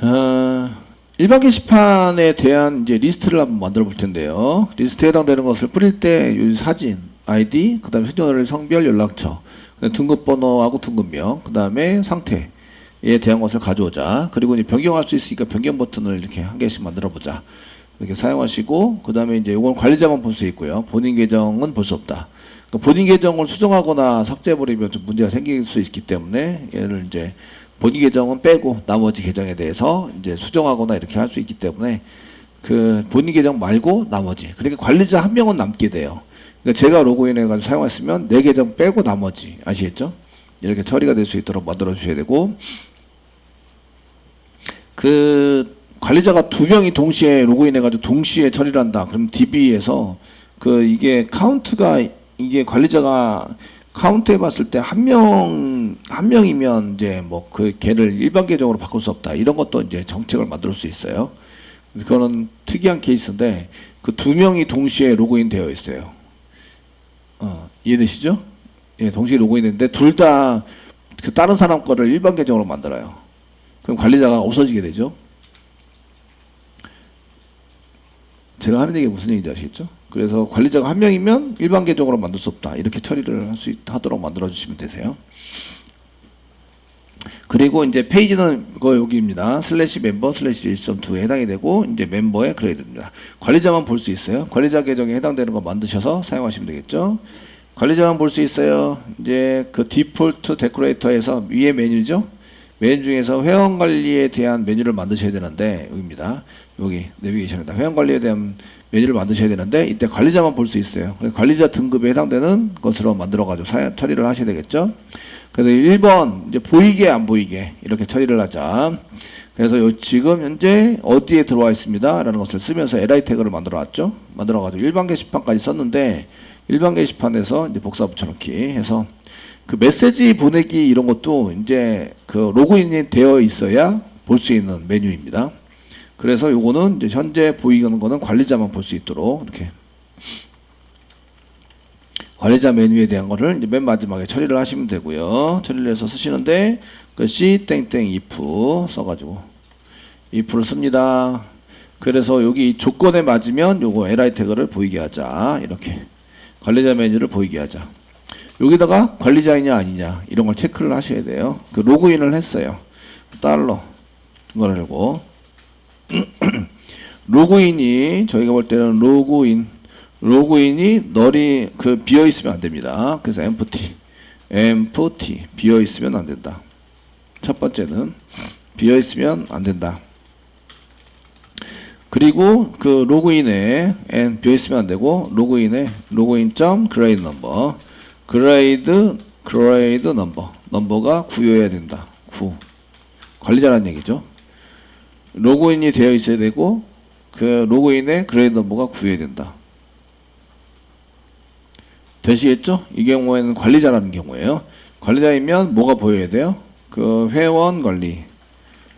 어, 일반 게시판에 대한 이제 리스트를 한번 만들어 볼 텐데요. 리스트에 해당되는 것을 뿌릴 때이 사진, 아이디, 그 다음에 휴대전화 성별, 연락처, 등급번호하고 등급명, 그 다음에 상태에 대한 것을 가져오자. 그리고 이제 변경할 수 있으니까 변경 버튼을 이렇게 한 개씩 만들어 보자. 이렇게 사용하시고 그 다음에 이제 이건 관리자만 볼 수 있고요. 본인 계정은 볼 수 없다. 그러니까 본인 계정을 수정하거나 삭제해버리면 좀 문제가 생길 수 있기 때문에 얘를 이제 본인 계정은 빼고 나머지 계정에 대해서 이제 수정하거나 이렇게 할 수 있기 때문에 그 본인 계정 말고 나머지 그러니까 관리자 한 명은 남게 돼요. 그러니까 제가 로그인해가지고 사용했으면 내 계정 빼고 나머지 아시겠죠? 이렇게 처리가 될 수 있도록 만들어 주셔야 되고 그 관리자가 두 명이 동시에 로그인해가지고 동시에 처리를 한다. 그럼 DB에서 그 이게 카운트가 이게 관리자가 카운트 해봤을 때 한 명, 한 명이면 이제 뭐그 걔를 일반 계정으로 바꿀 수 없다. 이런 것도 이제 정책을 만들 수 있어요. 그거는 특이한 케이스인데 그 두 명이 동시에 로그인 되어 있어요. 어, 이해되시죠? 예, 동시에 로그인 됐는데 둘 다 그 다른 사람 거를 일반 계정으로 만들어요. 그럼 관리자가 없어지게 되죠. 제가 하는 얘기가 무슨 얘기인지 아시겠죠? 그래서 관리자가 한 명이면 일반 계정으로 만들 수 없다. 이렇게 처리를 할수 하도록 만들어 주시면 되세요. 그리고 이제 페이지는 그 여기입니다. 슬래시 멤버 슬래시 1.2에 해당이 되고 이제 멤버의 그레이드입니다. 관리자만 볼 수 있어요. 관리자 계정에 해당되는 거 만드셔서 사용하시면 되겠죠. 관리자만 볼 수 있어요. 이제 그 디폴트 데코레이터에서 위에 메뉴죠. 메뉴 중에서 회원 관리에 대한 메뉴를 만드셔야 되는데 여기입니다. 여기 내비게이션에다 회원 관리에 대한 메뉴를 만드셔야 되는데 이때 관리자만 볼 수 있어요. 관리자 등급에 해당되는 것으로 만들어 가지고 처리를 하셔야 되겠죠. 그래서 1번 이제 보이게 안 보이게 이렇게 처리를 하자. 그래서 요 지금 현재 어디에 들어와 있습니다라는 것을 쓰면서 li 태그를 만들어 놨죠. 만들어 가지고 일반 게시판까지 썼는데 일반 게시판에서 이제 복사 붙여넣기 해서 그 메시지 보내기 이런 것도 이제 그 로그인이 되어 있어야 볼 수 있는 메뉴입니다. 그래서 요거는 현재 보이는 거는 관리자만 볼 수 있도록 이렇게 관리자 메뉴에 대한 거를 맨 마지막에 처리를 하시면 되고요. 처리를 해서 쓰시는데 그 C 땡땡 if 써가지고 if를 씁니다. 그래서 여기 조건에 맞으면 요거 li 태그를 보이게 하자 이렇게 관리자 메뉴를 보이게 하자. 여기다가 관리자이냐 아니냐 이런 걸 체크를 하셔야 돼요. 그 로그인을 했어요. 달러 이걸 하고 로그인이 저희가 볼 때는 로그인 로그인이 널이 그 비어 있으면 안 됩니다. 그래서 empty empty 비어 있으면 안 된다. 첫 번째는 비어 있으면 안 된다. 그리고 그 로그인에 n 비어 있으면 안 되고 로그인에 로그인 점 grade number grade grade number 넘버가 9여야 된다. 9 관리자라는 얘기죠. 로그인이 되어 있어야 되고 그 로그인에 그레이드 넘버가 구해야 된다. 되시겠죠? 이 경우에는 관리자라는 경우예요. 관리자이면 뭐가 보여야 돼요? 그 회원 관리,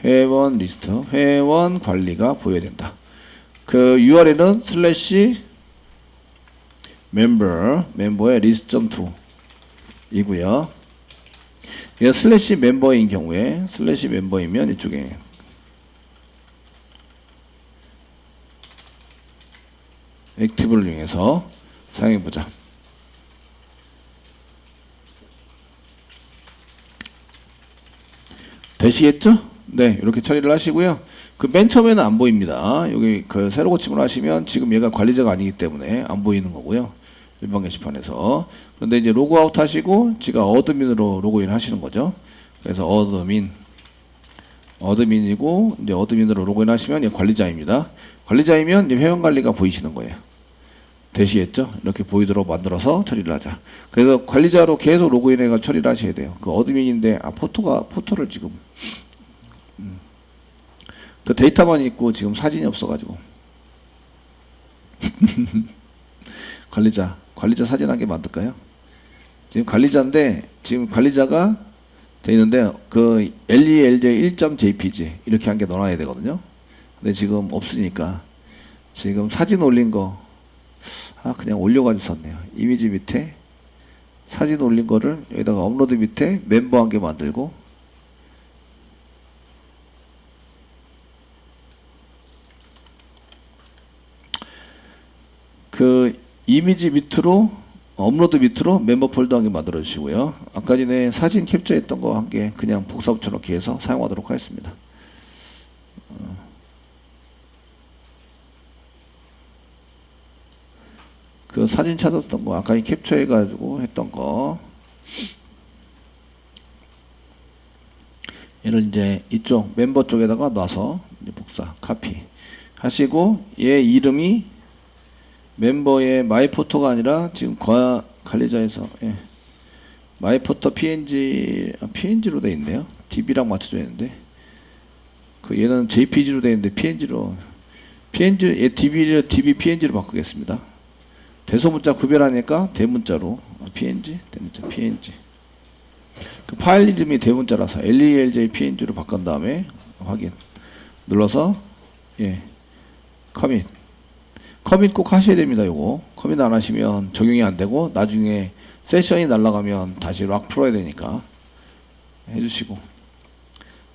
회원 리스트, 회원 관리가 보여야 된다. 그 URL은 슬래시 멤버, 멤버의 리스트.2 이고요. 이 슬래시 멤버인 경우에 슬래시 멤버이면 이쪽에 액티브를 이용해서 사용해 보자. 되시겠죠? 네, 이렇게 처리를 하시고요. 그 맨 처음에는 안 보입니다. 여기 그 새로 고침을 하시면 지금 얘가 관리자가 아니기 때문에 안 보이는 거고요. 일반 게시판에서. 그런데 이제 로그아웃 하시고 지가 어드민으로 로그인 하시는 거죠. 그래서 어드민 어드민이고 이제 어드민으로 로그인 하시면 관리자입니다. 관리자이면 회원 관리가 보이시는 거예요. 되시겠죠? 이렇게 보이도록 만들어서 처리를 하자. 그래서 관리자로 계속 로그인해서 처리를 하셔야 돼요. 그 어드민인데 아 포토가 포토를 지금 음. 그 데이터만 있고 지금 사진이 없어가지고 관리자 관리자 사진 한 개 만들까요? 지금 관리자인데 지금 관리자가 돼 있는데 그 LELJ 1.jpg 이렇게 한 개 넣어놔야 되거든요. 근데 지금 없으니까 지금 사진 올린 거 아 그냥 올려가지고 썼네요. 이미지 밑에 사진 올린 거를 여기다가 업로드 밑에 멤버 한 개 만들고 그 이미지 밑으로 업로드 밑으로 멤버 폴더 한 개 만들어 주시고요. 아까 전에 사진 캡처했던 거 한 개 그냥 복사 붙여넣기 해서 사용하도록 하겠습니다. 그 사진 찾았던 거 아까 캡처해 가지고 했던 거 얘를 이제 이쪽 멤버 쪽에다가 놔서 복사 카피 하시고 얘 이름이 멤버의 마이포토가 아니라 지금 과 관리자에서 예. 마이포토 png 아, png로 돼 있네요. db랑 맞춰져 있는데 그 얘는 jpg로 돼 있는데 png로 png 얘 db를 db png로 바꾸겠습니다. 대소문자 구별하니까 대문자로. 아, png 대문자 png 그 파일 이름이 대문자라서 lelj png로 바꾼 다음에 확인. 눌러서 예. 커밋. 커밋 꼭 하셔야 됩니다. 요거. 커밋 안 하시면 적용이 안 되고 나중에 세션이 날라가면 다시 락 풀어야 되니까 해주시고.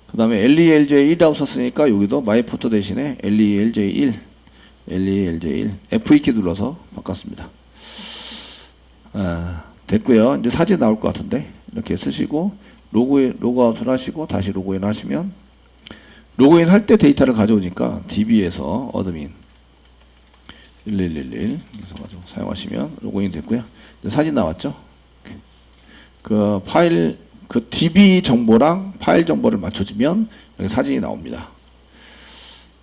그 다음에 LELJ1이라고 썼으니까 여기도 마이포토 대신에 LELJ1 LELJ1 F2키 눌러서 바꿨습니다. 아, 됐고요. 이제 사진 나올 것 같은데 이렇게 쓰시고 로그인 로그아웃을 하시고 다시 로그인 하시면 로그인 할 때 데이터를 가져오니까 DB에서 어드민 1111 그래서 가지고 사용하시면 로그인 됐고요. 사진 나왔죠? 그 파일 그 DB 정보랑 파일 정보를 맞춰주면 사진이 나옵니다.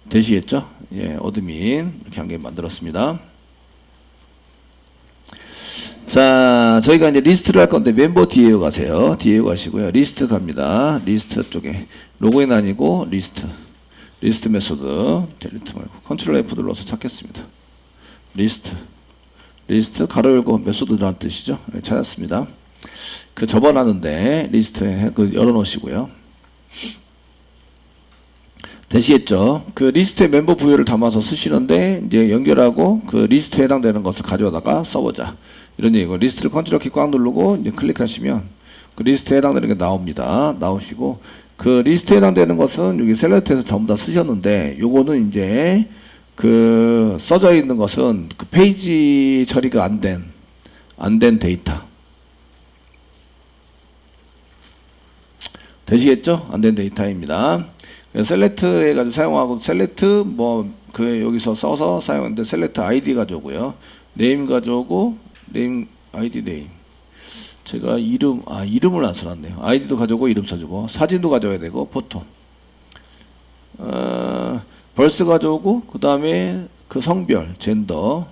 되시겠죠? 예, 어드민 이렇게 한 개 만들었습니다. 자, 저희가 이제 리스트를 할 건데 멤버 뒤에 가세요. 뒤에 가시고요. 리스트 갑니다. 리스트 쪽에 로그인 아니고 리스트. 리스트 메소드 델리트 말고 컨트롤 F 눌러서 찾겠습니다. 리스트. 리스트 가로 열고 메소드라는 뜻이죠. 네, 찾았습니다. 그 접어놨는데 리스트에 그 열어놓으시고요. 되시겠죠? 그 리스트에 멤버 부여를 담아서 쓰시는데 이제 연결하고 그 리스트에 해당되는 것을 가져다가 써보자. 이런 얘기고 리스트를 컨트롤 키 꽉 누르고 이제 클릭하시면 그 리스트에 해당되는 게 나옵니다. 나오시고 그 리스트에 해당되는 것은 여기 셀렉트에서 전부 다 쓰셨는데 요거는 이제 그 써져 있는 것은 그 페이지 처리가 안 된 안 된 데이터 되시겠죠? 안 된 데이터입니다. 셀렉트 해가지고 사용하고 셀렉트 뭐 그 여기서 써서 사용하는데 셀렉트 아이디 가져오고요. 네임 가져오고 네임 아이디 네임 제가 이름 아 이름을 안 써놨네요. 아이디도 가져오고 이름 써주고 사진도 가져와야 되고 포토 어, 벌스 가져오고 그 다음에 그 성별 젠더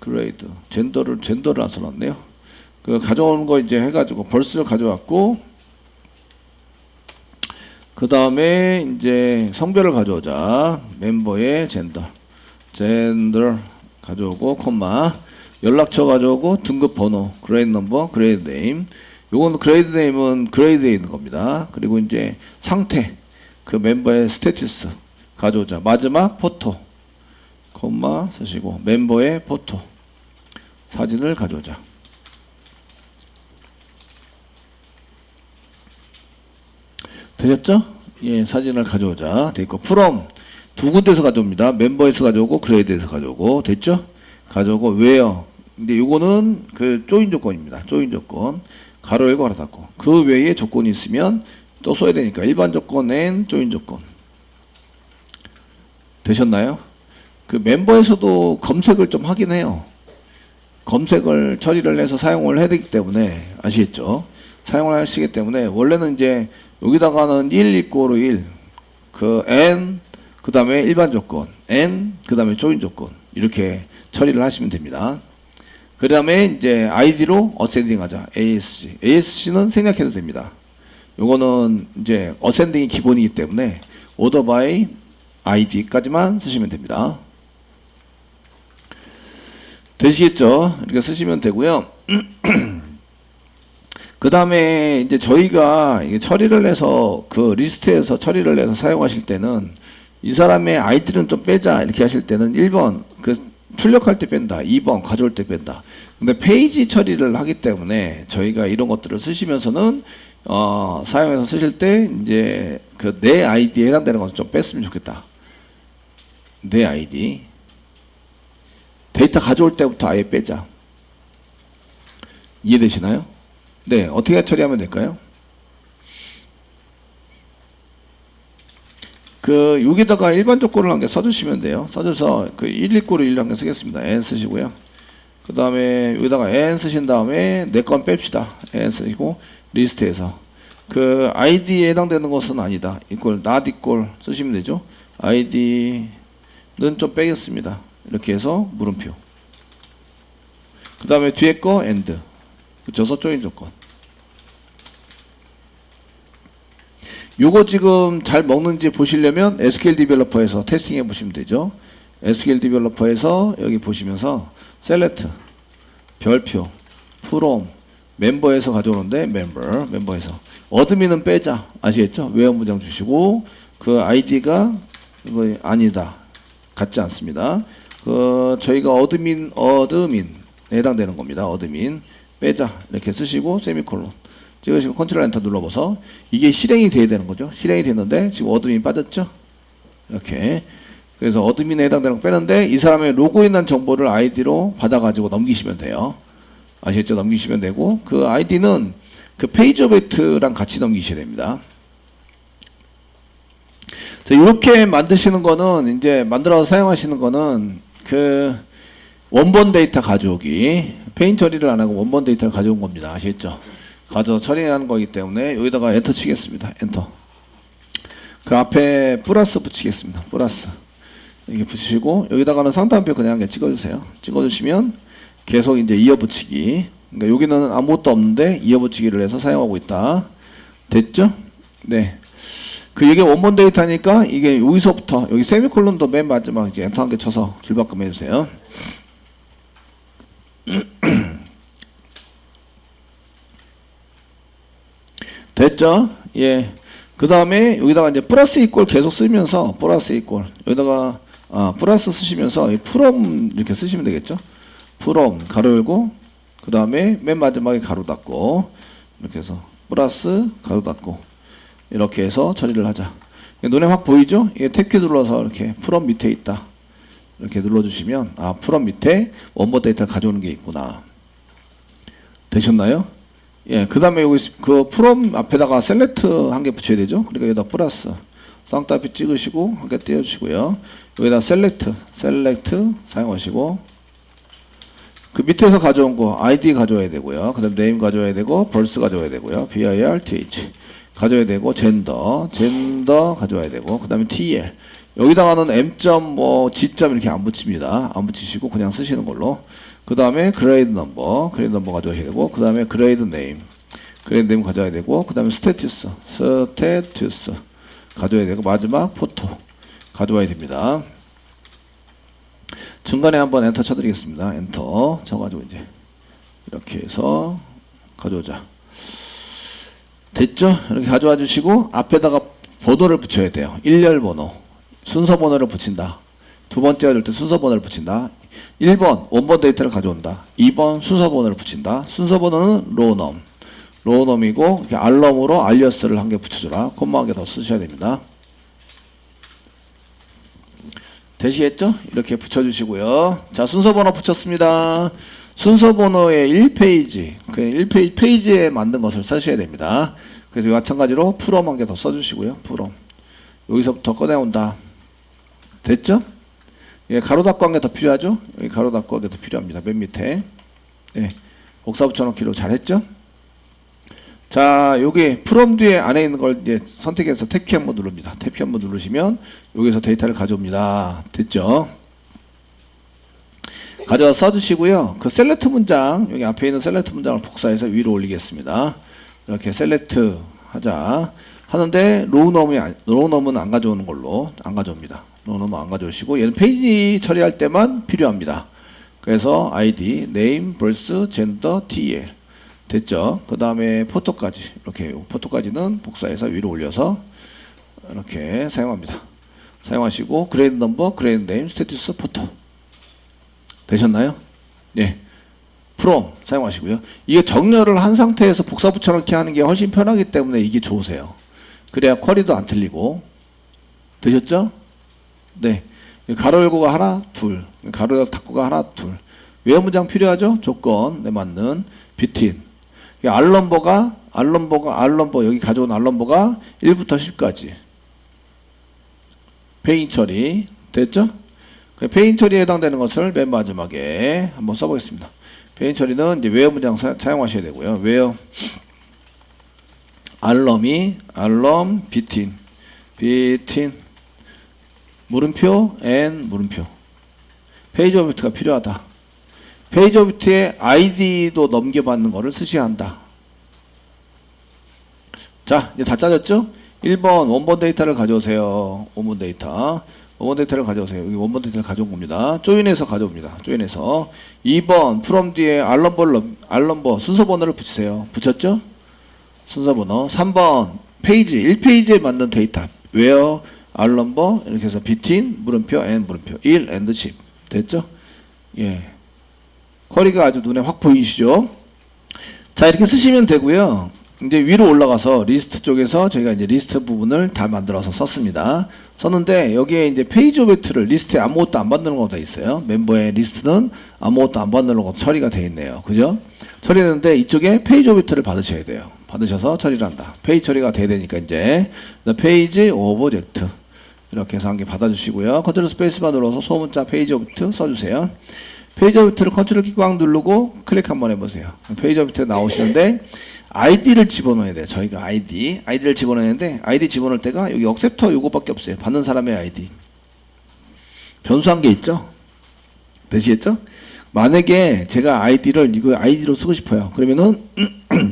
그레이드 젠더를 젠더를 안 써놨네요. 그 가져오는 거 이제 해가지고 벌스를 가져왔고 그 다음에 이제 성별을 가져오자. 멤버의 젠더. 젠더 가져오고, 콤마. 연락처 가져오고, 등급 번호, 그레이드 넘버, 그레이드 네임. 요거는 그레이드 네임은 그레이드에 있는 겁니다. 그리고 이제 상태. 그 멤버의 스테투스 가져오자. 마지막 포토. 콤마 쓰시고, 멤버의 포토. 사진을 가져오자. 되셨죠? 예, 사진을 가져오자. 돼 있고, from 두 군데서 가져옵니다. 멤버에서 가져오고, 그레이드에서 가져오고, 됐죠? 가져오고, where. 근데 요거는 그 조인 조건입니다. 조인 조건. 가로 열고 가로 닫고. 그 외에 조건이 있으면 또 써야 되니까. 일반 조건 엔 조인 조건. 되셨나요? 그 멤버에서도 검색을 좀 하긴 해요. 검색을 처리를 해서 사용을 해야 되기 때문에 아시겠죠? 사용을 하시기 때문에 원래는 이제 여기다가는 1 이꼬로 1, 그 n 그 다음에 일반 조건, n 그 다음에 조인 조건 이렇게 처리를 하시면 됩니다. 그 다음에 이제 id로 어센딩 하자. ASC. ASC는 생략해도 됩니다. 요거는 이제 어센딩이 기본이기 때문에 order by id까지만 쓰시면 됩니다. 되시겠죠? 이렇게 쓰시면 되고요. 그 다음에 이제 저희가 처리를 해서 그 리스트에서 처리를 해서 사용하실 때는 이 사람의 아이디는 좀 빼자 이렇게 하실 때는 1번 그 출력할 때 뺀다. 2번 가져올 때 뺀다. 근데 페이지 처리를 하기 때문에 저희가 이런 것들을 쓰시면서는 어, 사용해서 쓰실 때 이제 그 내 아이디에 해당되는 것을 좀 뺐으면 좋겠다. 내 아이디. 데이터 가져올 때부터 아예 빼자. 이해되시나요? 네, 어떻게 처리하면 될까요? 그 여기다가 일반 조건을 한 개 써주시면 돼요. 써줘서 그 1, 2 꼴을 1한개 쓰겠습니다. n 쓰시고요. 그 다음에 여기다가 n 쓰신 다음에 내 건 뺍시다. n 쓰시고 리스트에서 그 id에 해당되는 것은 아니다. 이꼴 not 이꼴 쓰시면 되죠. id는 좀 빼겠습니다. 이렇게 해서 물음표. 그 다음에 뒤에 거 and 붙여서 조인 조건. 요거 지금 잘 먹는지 보시려면 SQL 디벨로퍼에서 테스팅 해 보시면 되죠. SQL 디벨로퍼에서 여기 보시면서 셀렉트 별표 프롬 멤버에서 가져오는데 멤버 멤버에서 어드민은 빼자 아시겠죠? 외연 문장 주시고 그 아이디가 이거 아니다 같지 않습니다. 그 저희가 어드민 어드민에 해당되는 겁니다. 어드민 빼자 이렇게 쓰시고 세미콜론 찍으시고 컨트롤 엔터 눌러봐서 이게 실행이 돼야 되는 거죠. 실행이 됐는데 지금 어드민 빠졌죠? 이렇게 그래서 어드민에 해당되는 거 빼는데 이 사람의 로그인한 정보를 아이디로 받아가지고 넘기시면 돼요. 아시겠죠? 넘기시면 되고 그 아이디는 그 페이지 오베트랑 같이 넘기셔야 됩니다. 자, 이렇게 만드시는 거는 이제 만들어서 사용하시는 거는 그 원본 데이터 가져오기 페인 처리를 안 하고 원본 데이터를 가져온 겁니다. 아시겠죠? 가져 처리하는 거기 때문에 여기다가 엔터 치겠습니다. 엔터. 그 앞에 플러스 붙이겠습니다. 플러스. 이렇게 붙이시고 여기다가는 상단표 그냥 찍어주세요. 찍어주시면 계속 이제 이어붙이기. 그러니까 여기는 아무것도 없는데 이어붙이기를 해서 사용하고 있다. 됐죠? 네. 그 이게 원본 데이터니까 이게 여기서부터 여기 세미콜론도 맨 마지막 이제 엔터 한 개 쳐서 줄바꿈 해주세요. 됐죠? 예. 그 다음에 여기다가 이제 플러스 이꼴 계속 쓰면서 플러스 이꼴 여기다가 아 플러스 쓰시면서 이 프롬 이렇게 쓰시면 되겠죠? 프롬 가로 열고 그 다음에 맨 마지막에 가로 닫고 이렇게 해서 플러스 가로 닫고 이렇게 해서 처리를 하자. 눈에 확 보이죠? 이게 탭키 눌러서 이렇게 프롬 밑에 있다. 이렇게 눌러주시면 아 프롬 밑에 원본 데이터 가져오는 게 있구나. 되셨나요? 예, 그 다음에 여기 그 프롬 앞에다가 셀렉트 한 개 붙여야 되죠. 그러니까 여기다 플러스 쌍따비 찍으시고 한 개 띄워주시고요. 여기다 셀렉트, 셀렉트 사용하시고 그 밑에서 가져온 거 아이디 가져와야 되고요. 그 다음 네임 가져와야 되고 벌스 가져와야 되고요. birth 가져야 되고 젠더, 젠더 가져와야 되고 그 다음에 tl 여기다가는 m. 뭐 g. 이렇게 안 붙입니다. 안 붙이시고 그냥 쓰시는 걸로. 그 다음에 그레이드 넘버, 그레이드 넘버 가져와야 되고, 그 다음에 그레이드 네임, 그레이드 네임 가져와야 되고, 그 다음에 스테투스, 스테투스 가져와야 되고, 마지막 포토 가져와야 됩니다. 중간에 한번 엔터 쳐드리겠습니다. 엔터 쳐가지고 이제 이렇게 해서 가져오자. 됐죠? 이렇게 가져와 주시고 앞에다가 번호를 붙여야 돼요. 일렬 번호, 순서 번호를 붙인다. 두 번째 가져올 때 순서 번호를 붙인다. 1번 원본 데이터를 가져온다. 2번 순서 번호를 붙인다. 순서 번호는 로넘. 로넘이고 알럼으로 알리어스를 한 개 붙여줘라. 콤마 한 개 더 쓰셔야 됩니다. 되시겠죠? 이렇게 붙여주시고요. 자 순서 번호 붙였습니다. 순서 번호의 1페이지, 그 1페이지 페이지에 만든 것을 쓰셔야 됩니다. 그래서 마찬가지로 프롬 한 개 더 써주시고요. 프롬 여기서부터 꺼내온다. 됐죠? 예, 가로 닫고 한 개 더 필요하죠? 여기 가로 닫고 한 개 더 필요합니다. 맨 밑에. 예, 복사 붙여넣기로 잘했죠? 자, 여기 프롬 뒤에 안에 있는 걸 이제 선택해서 탭키 한번 누릅니다. 탭키 한번 누르시면 여기서 데이터를 가져옵니다. 됐죠? 가져와 써주시고요. 그 셀렉트 문장, 여기 앞에 있는 셀렉트 문장을 복사해서 위로 올리겠습니다. 이렇게 셀렉트 하자. 하는데 로우 넘이 안- 로우 넘은 안 가져오는 걸로 안 가져옵니다. 로우넘은 안 가져오시고 얘는 페이지 처리할 때만 필요합니다. 그래서 ID, name, verse, gender, TL 됐죠? 그 다음에 포토까지 이렇게 포토까지는 복사해서 위로 올려서 이렇게 사용합니다. 사용하시고 그레이드 넘버, 그레이드 네임, 스테투스, 포토 되셨나요? 예. 프롬 사용하시고요. 이게 정렬을 한 상태에서 복사 붙여넣기 하는 게 훨씬 편하기 때문에 이게 좋으세요. 그래야 쿼리도 안 틀리고 되셨죠? 네. 가로 열고가 하나, 둘. 가로 열 닫고가 하나, 둘. 외화 문장 필요하죠? 조건에 맞는 비틴. 알럼버가 알럼버가 알럼버 여기 가져온 알럼버가 1부터 10까지. 페인 처리 됐죠? 그 페인 처리에 해당되는 것을 맨 마지막에 한번 써보겠습니다. 페인 처리는 이제 웨어 문장 사, 사용하셔야 되고요. 웨어 알럼이 알럼 비틴 비틴 물음표 앤 물음표 페이지 오브젝트가 필요하다. 페이지 오브젝트의 아이디도 넘겨받는 거를 쓰셔야 한다. 자, 이제 다 짜졌죠? 1번 원본 데이터를 가져오세요. 원본 데이터. 원본 데이터를 가져오세요. 여기 원본 데이터를 가져온 겁니다. 조인해서 가져옵니다. 조인해서 2번 프롬 뒤에 알럼버 알럼버 순서 번호를 붙이세요. 붙였죠? 순서 번호. 3번 페이지 1페이지에 맞는 데이터. where 알럼버 이렇게 해서 between 물음표 and 물음표 1 and 10. 됐죠? 예. 쿼리가 아주 눈에 확 보이시죠? 자, 이렇게 쓰시면 되고요. 이제 위로 올라가서 리스트 쪽에서 저희가 이제 리스트 부분을 다 만들어서 썼습니다. 썼는데 여기에 이제 페이지 오브젝트를 리스트에 아무것도 안 받는 거가 있어요. 멤버의 리스트는 아무것도 안 받는 거 처리가 돼 있네요. 그죠? 처리했는데 이쪽에 페이지 오브젝트를 받으셔야 돼요. 받으셔서 처리를 한다. 페이지 처리가 돼야 되니까 이제 페이지 오브젝트 이렇게 해서 한 개 받아주시고요. 컨트롤 스페이스바 눌러서 소문자 페이지 오브젝트 써주세요. 페이지 오브젝트를 컨트롤 키 꽉 누르고 클릭 한번 해보세요. 페이지 오브젝트 나오시는데 아이디를 집어넣어야 돼요. 저희가 아이디, 아이디를 집어넣는데 아이디 집어넣을 때가 여기 억셉터 요거밖에 없어요. 받는 사람의 아이디. 변수한 게 있죠. 되시겠죠? 만약에 제가 아이디를 이거 아이디로 쓰고 싶어요. 그러면은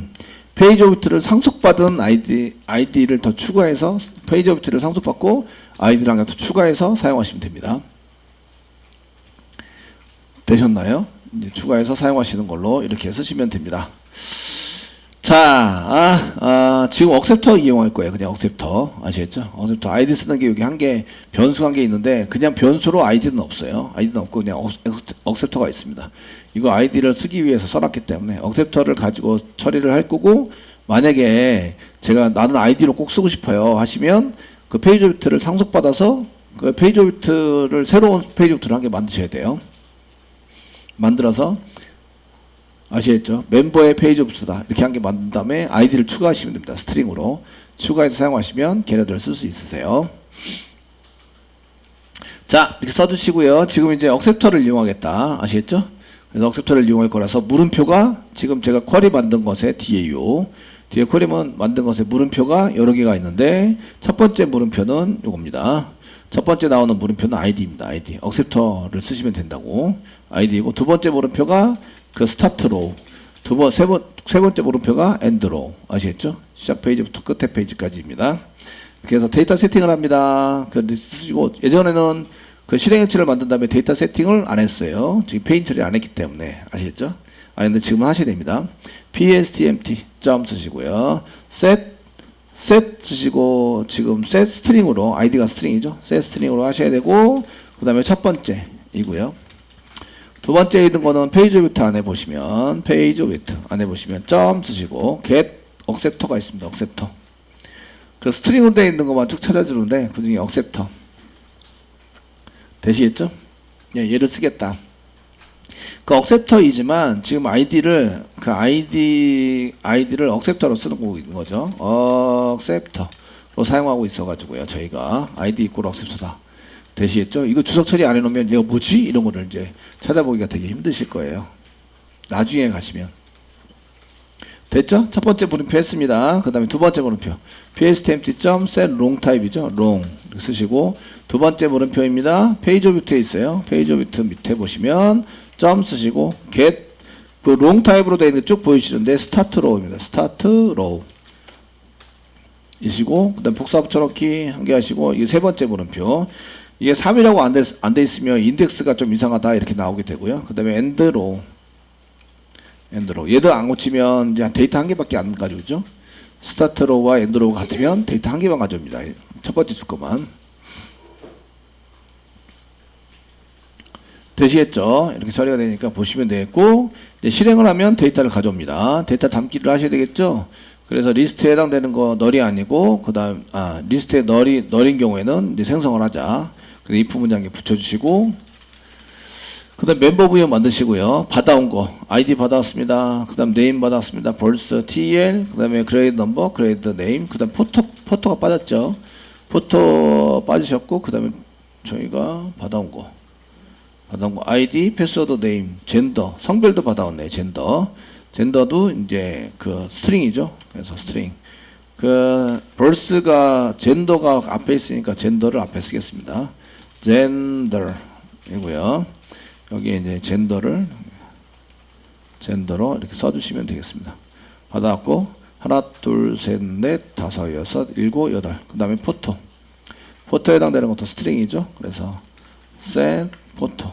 페이지 오브젝트를 상속받은 아이디 아이디를 더 추가해서 페이지 오브젝트를 상속받고 아이디랑 더 추가해서 사용하시면 됩니다. 되셨나요? 추가해서 사용하시는 걸로 이렇게 쓰시면 됩니다. 자, 아, 아, 지금 억셉터 이용할 거예요. 그냥 억셉터. 아시겠죠? 억셉터 아이디 쓰는 게 여기 한 개, 변수 한 개 있는데, 그냥 변수로 아이디는 없어요. 아이디는 없고, 그냥 억, 억셉터가 있습니다. 이거 아이디를 쓰기 위해서 써놨기 때문에, 억셉터를 가지고 처리를 할 거고, 만약에 제가 나는 아이디로 꼭 쓰고 싶어요. 하시면, 그 페이지 오브젝트를 상속받아서, 그 페이지 오브젝트를 새로운 페이지 오브젝트를 한 개 만드셔야 돼요. 만들어서, 아시겠죠? 멤버의 페이지 오브젝트다. 이렇게 한 개 만든 다음에 아이디를 추가하시면 됩니다. 스트링으로. 추가해서 사용하시면 걔네들을 쓸 수 있으세요. 자, 이렇게 써주시고요. 지금 이제 억셉터를 이용하겠다. 아시겠죠? 그래서 억셉터를 이용할 거라서 물음표가 지금 제가 쿼리 만든 것에 뒤에 요. 뒤에 쿼리 만든 것에 물음표가 여러 개가 있는데 첫 번째 물음표는 요겁니다. 첫 번째 나오는 물음표는 아이디입니다. 아이디. 억셉터를 쓰시면 된다고. 아이디이고 두 번째 물음표가 그 스타트로 두 번, 세 번, 세 번째 물음표가 엔드로 아시겠죠? 시작 페이지부터 끝에 페이지까지입니다. 그래서 데이터 세팅을 합니다. 그 쓰시고 예전에는 그 실행일치를 만든 다음에 데이터 세팅을 안 했어요. 지금 페인 처리 안 했기 때문에 아시겠죠? 아 근데 지금은 하셔야 됩니다. pstmt 점 쓰시고요. set set 쓰시고 지금 set 스트링으로 아이디가 스트링이죠. set 스트링으로 하셔야 되고 그다음에 첫 번째이고요. 두 번째 있는 거는 페이지 오브젝트 안에 보시면 페이지 오브젝트 안에 보시면 점 쓰시고 get 억셉터가 있습니다. 억셉터. 그 스트링으로 되어 있는 것만 쭉 찾아주는데 그 중에 억셉터. 되시겠죠? 예, 얘를 쓰겠다. 그 억셉터이지만 지금 아이디를 그 아이디 아이디를 억셉터로 쓰는 거 있는 거죠. 억셉터로 사용하고 있어 가지고요. 저희가 아이디 이꼴 억셉터다. 되시겠죠? 이거 주석 처리 안 해놓으면 이거 뭐지? 이런 거를 이제 찾아보기가 되게 힘드실 거예요. 나중에 가시면. 됐죠? 첫 번째 물음표 했습니다. 그 다음에 두 번째 물음표. pstempty.set long type이죠. long 쓰시고 두 번째 물음표입니다. 페이지 오브젝트에 있어요. 페이지 오브젝트 밑에 보시면 점 쓰시고 get 그 long type로 되어 있는 게 쭉 보이시는데 start row입니다. start row 이시고 그 다음 복사 붙여넣기 한 개 하시고 이게 세 번째 물음표 이게 3이라고 안 돼, 안 돼 있으면 인덱스가 좀 이상하다 이렇게 나오게 되고요. 그 다음에 엔드로 엔드로 얘도 안 고치면 이제 데이터 한 개밖에 안 가져오죠. 스타트로와 엔드로가 같으면 데이터 한 개만 가져옵니다. 첫 번째 수거만 되시겠죠? 이렇게 처리가 되니까 보시면 되겠고 실행을 하면 데이터를 가져옵니다. 데이터 담기를 하셔야 되겠죠? 그래서 리스트에 해당되는 거 널이 아니고 그 다음 아 리스트에 널이 널인 경우에는 생성을 하자. 그 if 문장에 붙여주시고 그 다음 멤버 부여 만드시고요. 받아온 거 아이디 받아왔습니다. 그 다음 네임 받아왔습니다. 벌써 TL 그 다음에 그레이드 넘버 그레이드 네임 그 다음 포토 포토가 빠졌죠. 포토 빠지셨고 그 다음에 저희가 받아온 거 받아온 거 아이디 패스워드 네임 젠더 성별도 받아왔네 젠더 젠더도 이제 그 스트링이죠. 그래서 스트링 그 벌스가 젠더가 앞에 있으니까 젠더를 앞에 쓰겠습니다. 젠더이고요. 여기에 이제 젠더를 젠더로 이렇게 써주시면 되겠습니다. 받아왔고 하나 둘 셋 넷 다섯 여섯 일곱 여덟 그 다음에 포토 포토에 해당되는 것도 스트링이죠. 그래서 set 포토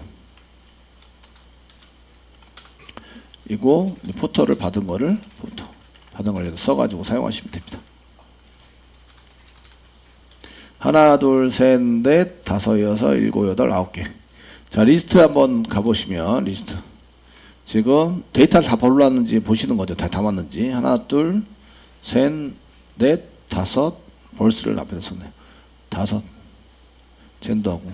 이고 포토를 받은 거를 포토 받은 걸 써가지고 사용하시면 됩니다. 하나 둘 셋 넷 다섯 여섯 일곱 여덟 아홉 개. 자 리스트 한번 가보시면 리스트 지금 데이터를 다 벌러왔는지 보시는 거죠. 다 담았는지 하나 둘 셋 넷 다섯 벌스를 앞에다 썼네요. 다섯 젠더하고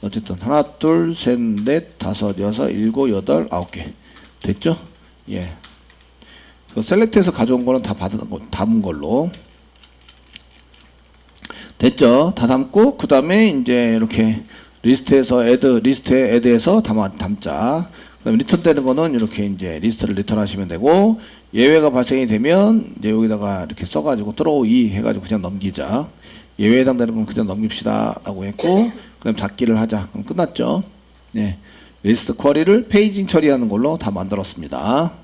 어쨌든 하나 둘 셋 넷 다섯 여섯 일곱 여덟 아홉 개 됐죠? 예. 그 셀렉트해서 가져온 거는 다 받은 거 담은 걸로 됐죠? 다 담고 그 다음에 이제 이렇게 리스트에서 애드 리스트에 애드해서 담아 담자. 그다음에 리턴 되는 거는 이렇게 이제 리스트를 리턴하시면 되고 예외가 발생이 되면 이제 여기다가 이렇게 써가지고 throw 이 해가지고 그냥 넘기자. 예외에 해당되는 건 그냥 넘깁시다라고 했고 그다음 닫기를 하자. 그럼 끝났죠? 네. 리스트 쿼리를 페이징 처리하는 걸로 다 만들었습니다.